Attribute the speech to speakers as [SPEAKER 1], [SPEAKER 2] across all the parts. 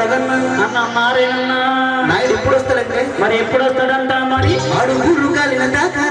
[SPEAKER 1] అన్న ఎప్పుడు వస్తాడంటే మరి
[SPEAKER 2] ఎప్పుడు వస్తాడంట మరి అడుగులు కలిగిన దాకా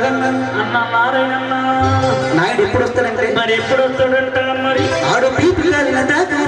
[SPEAKER 2] కన్నా
[SPEAKER 1] అన్న నారాయణన్న.
[SPEAKER 2] నాయుడు ఎప్పుడు వస్తాడంటే?
[SPEAKER 1] మరి ఎప్పుడు వస్తాడంట మరి?
[SPEAKER 2] ఆడు పీపు కాలిన దాకా.